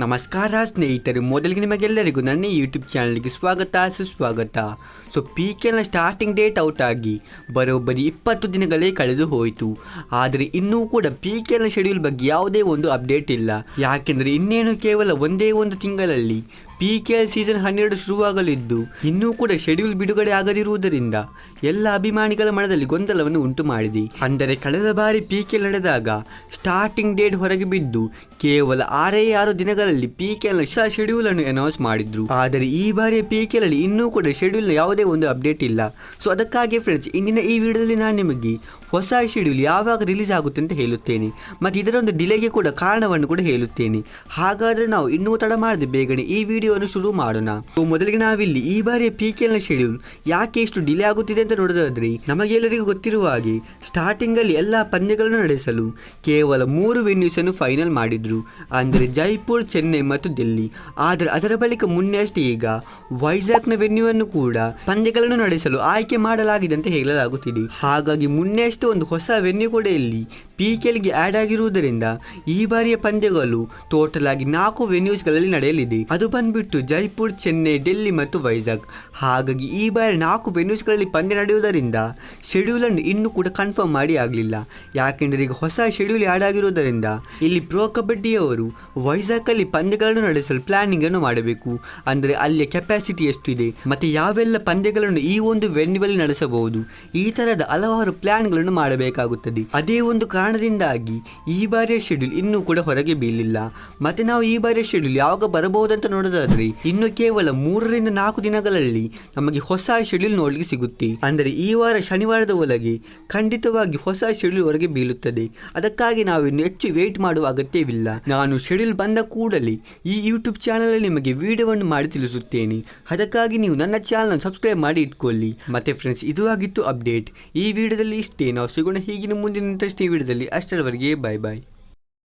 ನಮಸ್ಕಾರ ಸ್ನೇಹಿತರೆ, ಮೊದಲಿಗೆ ನಿಮಗೆಲ್ಲರಿಗೂ ನನ್ನ ಯೂಟ್ಯೂಬ್ ಚಾನಲ್ಗೆ ಸ್ವಾಗತ, ಸುಸ್ವಾಗತ. ಸೊ ಪಿ ಕೆನ ಸ್ಟಾರ್ಟಿಂಗ್ ಡೇಟ್ ಔಟ್ ಆಗಿ ಬರೋಬ್ಬರಿ ಇಪ್ಪತ್ತು ದಿನಗಳೇ ಕಳೆದು ಹೋಯಿತು. ಆದರೆ ಇನ್ನೂ ಕೂಡ ಪಿ ಕೆನ ಶೆಡ್ಯೂಲ್ ಬಗ್ಗೆ ಯಾವುದೇ ಒಂದು ಅಪ್ಡೇಟ್ ಇಲ್ಲ. ಯಾಕೆಂದರೆ ಇನ್ನೇನು ಕೇವಲ ಒಂದೇ ಒಂದು ತಿಂಗಳಲ್ಲಿ ಪಿ ಕೆ ಎಲ್ ಸೀಸನ್ ಹನ್ನೆರಡು ಶುರುವಾಗಲಿದ್ದು, ಇನ್ನೂ ಕೂಡ ಶೆಡ್ಯೂಲ್ ಬಿಡುಗಡೆ ಆಗದಿರುವುದರಿಂದ ಎಲ್ಲ ಅಭಿಮಾನಿಗಳ ಮನದಲ್ಲಿ ಗೊಂದಲವನ್ನು ಉಂಟು ಮಾಡಿದೆ. ಅಂದರೆ ಕಳೆದ ಬಾರಿ ಪಿ ಕೆ ನಡೆದಾಗ ಸ್ಟಾರ್ಟಿಂಗ್ ಡೇಟ್ ಹೊರಗೆ ಬಿದ್ದು ಕೇವಲ ಆರೇ ಆರು ದಿನಗಳಲ್ಲಿ ಪಿ ಕೆಲ್ ಹೊಸ ಶೆಡ್ಯೂಲ್ ಅನ್ನು ಅನೌನ್ಸ್ ಮಾಡಿದ್ರು. ಆದರೆ ಈ ಬಾರಿಯ ಪಿ ಅಲ್ಲಿ ಇನ್ನೂ ಕೂಡ ಶೆಡ್ಯೂಲ್ನ ಯಾವುದೇ ಒಂದು ಅಪ್ಡೇಟ್ ಇಲ್ಲ. ಸೊ ಅದಕ್ಕಾಗಿ ಫ್ರೆಂಡ್ಸ್ ಇಂದಿನ ಈ ವಿಡಿಯೋದಲ್ಲಿ ನಾನು ನಿಮಗೆ ಹೊಸ ಶೆಡ್ಯೂಲ್ ಯಾವಾಗ ರಿಲೀಸ್ ಆಗುತ್ತೆ ಅಂತ ಹೇಳುತ್ತೇನೆ. ಮತ್ತು ಇದರೊಂದು ಡಿಲೇಗೆ ಕೂಡ ಕಾರಣವನ್ನು ಕೂಡ ಹೇಳುತ್ತೇನೆ. ಹಾಗಾದರೆ ನಾವು ಇನ್ನೂ ತಡ ಮಾಡದೆ ಬೇಗನೆ ಈ ವಿಡಿಯೋವನ್ನು ಶುರು ಮಾಡೋಣ. ಮೊದಲಿಗೆ ನಾವಿಲ್ಲಿ ಈ ಬಾರಿಯ ಪಿ ಎಲ್ನ ಶೆಡ್ಯೂಲ್ ಯಾಕೆ ಇಷ್ಟು ಡಿಲೇ ಆಗುತ್ತಿದೆ ಅಂತ ನೋಡೋದಾದ್ರೆ, ನಮಗೆಲ್ಲರಿಗೂ ಗೊತ್ತಿರುವ ಹಾಗೆ ಸ್ಟಾರ್ಟಿಂಗ್ ಅಲ್ಲಿ ಎಲ್ಲ ಪಂದ್ಯಗಳನ್ನು ನಡೆಸಲು ಕೇವಲ ಮೂರು ವೆನ್ಯೂಸ್ ಅನ್ನು ಫೈನಲ್ ಮಾಡಿದ್ರು. ಅಂದರೆ ಜೈಪುರ್, ಚೆನ್ನೈ ಮತ್ತು ದಿಲ್ಲಿ. ಆದರೆ ಅದರ ಬಳಿಕ ಮುನ್ನೆ ಅಷ್ಟೇ ಈಗ ವೈಜಾಗ್ನ ವೆನ್ಯೂ ಅನ್ನು ಕೂಡ ಪಂದ್ಯಗಳನ್ನು ನಡೆಸಲು ಆಯ್ಕೆ ಮಾಡಲಾಗಿದೆ ಅಂತ ಹೇಳಲಾಗುತ್ತಿದೆ. ಹಾಗಾಗಿ ಮುನ್ನೆ ಅಷ್ಟೇ ಒಂದು ಹೊಸ ವೆನ್ಯೂ ಕೂಡ ಇಲ್ಲಿ ಪಿ ಆಡ್ ಆಗಿರುವುದರಿಂದ ಈ ಬಾರಿಯ ಪಂದ್ಯಗಳು ಟೋಟಲ್ ಆಗಿ ನಾಲ್ಕು ವೆನ್ಯೂಸ್ಗಳಲ್ಲಿ ನಡೆಯಲಿದೆ. ಅದು ಬಂದ್ಬಿಟ್ಟು ಜೈಪುರ್, ಚೆನ್ನೈ, ಡೆಲ್ಲಿ ಮತ್ತು ವೈಜಾಗ್. ಹಾಗಾಗಿ ಈ ಬಾರಿ ನಾಲ್ಕು ವೆನ್ಯೂಸ್ಗಳಲ್ಲಿ ಪಂದ್ಯ ನಡೆಯುವುದರಿಂದ ಶೆಡ್ಯೂಲ್ ಅನ್ನು ಇನ್ನೂ ಕೂಡ ಕನ್ಫರ್ಮ್ ಮಾಡಿ ಆಗಲಿಲ್ಲ. ಯಾಕೆಂದರೆ ಈಗ ಹೊಸ ಶೆಡ್ಯೂಲ್ ಆ್ಯಡ್ ಆಗಿರುವುದರಿಂದ ಇಲ್ಲಿ ಪ್ರೋ ಕಬಡ್ಡಿಯವರು ವೈಜಾಗಲ್ಲಿ ಪಂದ್ಯಗಳನ್ನು ನಡೆಸಲು ಪ್ಲಾನಿಂಗ್ ಅನ್ನು ಮಾಡಬೇಕು. ಅಂದರೆ ಅಲ್ಲಿಯ ಕೆಪಾಸಿಟಿ ಎಷ್ಟಿದೆ, ಮತ್ತೆ ಯಾವೆಲ್ಲ ಪಂದ್ಯಗಳನ್ನು ಈ ಒಂದು ವೆನ್ಯೂವಲ್ಲಿ ನಡೆಸಬಹುದು, ಈ ತರಹದ ಹಲವಾರು ಪ್ಲ್ಯಾನ್ಗಳನ್ನು ಮಾಡಬೇಕಾಗುತ್ತದೆ. ಅದೇ ಒಂದು ಕಾರಣದಿಂದಾಗಿ ಈ ಬಾರಿಯ ಶೆಡ್ಯೂಲ್ ಇನ್ನೂ ಕೂಡ ಹೊರಗೆ ಬೀಳಿಲ್ಲ ಮತ್ತೆ ನಾವು ಈ ಬಾರಿಯ ಶೆಡ್ಯೂಲ್ ಯಾವಾಗ ಬರಬಹುದಂತ ನೋಡೋದಾದ್ರೆ, ಇನ್ನು ಕೇವಲ ಮೂರರಿಂದ ನಾಲ್ಕು ದಿನಗಳಲ್ಲಿ ನಮಗೆ ಹೊಸ ಶೆಡ್ಯೂಲ್ ನೋಡಲಿಕ್ಕೆ ಸಿಗುತ್ತೆ. ಅಂದರೆ ಈ ವಾರ ಶನಿವಾರದ ಒಳಗೆ ಖಂಡಿತವಾಗಿ ಹೊಸ ಶೆಡ್ಯೂಲ್ ಹೊರಗೆ ಬೀಳುತ್ತದೆ. ಅದಕ್ಕಾಗಿ ನಾವು ಇನ್ನು ಹೆಚ್ಚು ವೇಟ್ ಮಾಡುವ ಅಗತ್ಯವಿಲ್ಲ. ನಾನು ಶೆಡ್ಯೂಲ್ ಬಂದ ಕೂಡಲೇ ಈ ಯೂಟ್ಯೂಬ್ ಚಾನಲ್ ನಿಮಗೆ ವಿಡಿಯೋವನ್ನು ಮಾಡಿ ತಿಳಿಸುತ್ತೇನೆ. ಅದಕ್ಕಾಗಿ ನೀವು ನನ್ನ ಚಾನಲ್ ಸಬ್ಸ್ಕ್ರೈಬ್ ಮಾಡಿ ಇಟ್ಕೊಳ್ಳಿ. ಮತ್ತೆ ಫ್ರೆಂಡ್ಸ್ ಇದು ಆಗಿತ್ತು ಅಪ್ಡೇಟ್ ಈ ವಿಡಿಯೋದಲ್ಲಿ ಇಷ್ಟೇ. ನಾವು ಸಿಗೋಣ ಹೀಗಿನ ಮುಂದಿನ ಇಂಟ್ರೆಸ್ಟ್ ಈ जल्दी अष्टवर्गीय बाय बाय